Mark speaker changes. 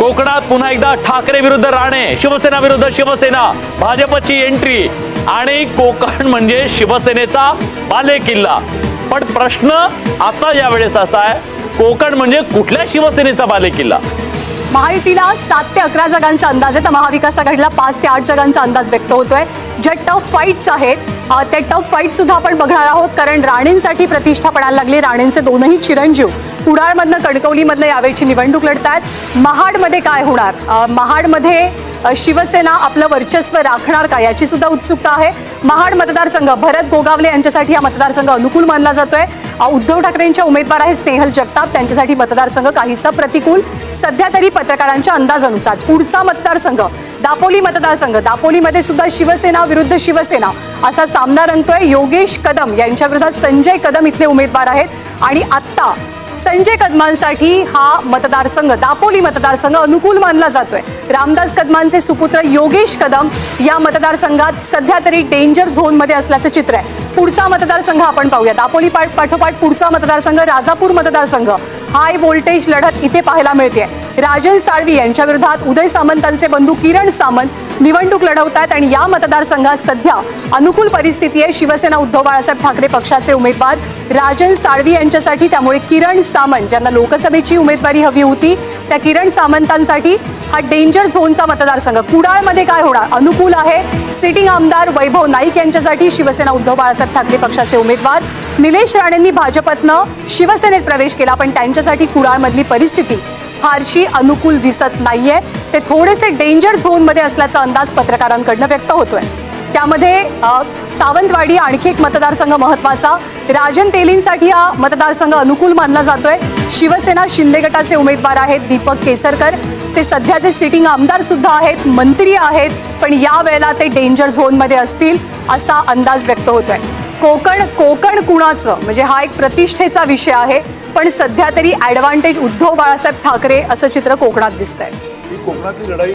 Speaker 1: कोकणात पुन्हा एकदा ठाकरे विरुद्ध राणे शिवसेना विरुद्ध शिवसेना भाजपची एंट्री आणि कोकण म्हणजे शिवसेनेचा बालेकिल्ला. पण प्रश्न आता यावेळेस असा आहे कोकण म्हणजे कुठल्या शिवसेनेचा बालेकिल्ला?
Speaker 2: महायुतीला सात ते अकरा जागांचा अंदाज आहे. तर महाविकास आघाडीला पाच ते आठ जागांचा अंदाज व्यक्त होतोय. ज्या टफ फाईट्स आहेत त्या टफ फाईट सुद्धा आपण बघणार आहोत. कारण राणेंसाठी प्रतिष्ठा पडायला लागली. राणेंचे दोनही चिरंजीव कुडाळमधनं कणकवलीमधनं यावेळची निवडणूक लढतायत. महाडमध्ये काय होणार? महाडमध्ये शिवसेना आपलं वर्चस्व राखणार का याची सुद्धा उत्सुकता आहे. महाड मतदारसंघ भरत गोगावले यांच्यासाठी हा मतदारसंघ अनुकूल मानला जातोय. उद्धव ठाकरेंच्या उमेदवार आहे स्नेहल जगताप. त्यांच्यासाठी मतदारसंघ काहीसा प्रतिकूल. सध्या तरी पत्रकारांच्या अंदाजानुसार पुढचा मतदारसंघ दापोली मतदारसंघ दापोलीमध्ये सुद्धा शिवसेना विरुद्ध शिवसेना असा सामना रंगतोय. योगेश कदम यांच्या विरोधात संजय कदम इथले उमेदवार आहेत. आणि आत्ता संजय कदमांसाठी हा मतदारसंघ दापोली मतदारसंघ अनुकूल मानला जातोय. रामदास कदमांचे सुपुत्र योगेश कदम या मतदारसंघात सध्या तरी डेंजर झोनमध्ये असल्याचं चित्र आहे. पुढचा मतदारसंघ आपण पाहूया. दापोली पाठ पाठोपाठ पुढचा मतदारसंघ राजापूर मतदारसंघ. हाय व्होल्टेज लढत इथे पाहायला मिळते राजन साळवी यांच्या विरोधात उदय सामंतांचे बंधू किरण सामंत निवडणूक लढवत आहेत आणि या मतदारसंघात सध्या अनुकूल परिस्थिती आहे. शिवसेना उद्धव बाळासाहेब ठाकरे पक्षाचे उमेदवार राजन साळवी यांच्यासाठी त्यामुळे किरण सामंत ज्यांना लोकसभेची उमेदवारी हवी होती त्या किरण सामंतांसाठी हा डेंजर झोनचा मतदारसंघ. कुडाळमध्ये काय होणार? अनुकूल आहे. सिटिंग आमदार वैभव नाईक यांच्यासाठी शिवसेना उद्धव बाळासाहेब ठाकरे पक्षाचे उमेदवार. निलेश राणेंनी भाजपतनं शिवसेनेत प्रवेश केला पण त्यांच्यासाठी कुडाळमधली परिस्थिती फारशी अनुकूल दिसत नाहीये. ते थोडेसे डेंजर झोनमध्ये असल्याचा अंदाज पत्रकारांकडनं व्यक्त होतोय. त्यामध्ये सावंतवाडी आणखी एक मतदारसंघ महत्त्वाचा. राजन तेलींसाठी हा मतदारसंघ अनुकूल मानला जातोय. शिवसेना शिंदे गटाचे उमेदवार आहेत दीपक केसरकर. ते सध्याचे सिटिंग आमदार सुद्धा आहेत मंत्री आहेत पण या वेळेला ते डेंजर झोनमध्ये असतील असा अंदाज व्यक्त होतोय. कोकण कोकण कुणाचं? म्हणजे हा एक प्रतिष्ठेचा विषय आहे पण सध्या तरी ऍडव्हान्टेज उद्धव बाळासाहेब ठाकरे असं चित्र कोकणात दिसतंय.
Speaker 3: कोकणातली लढाई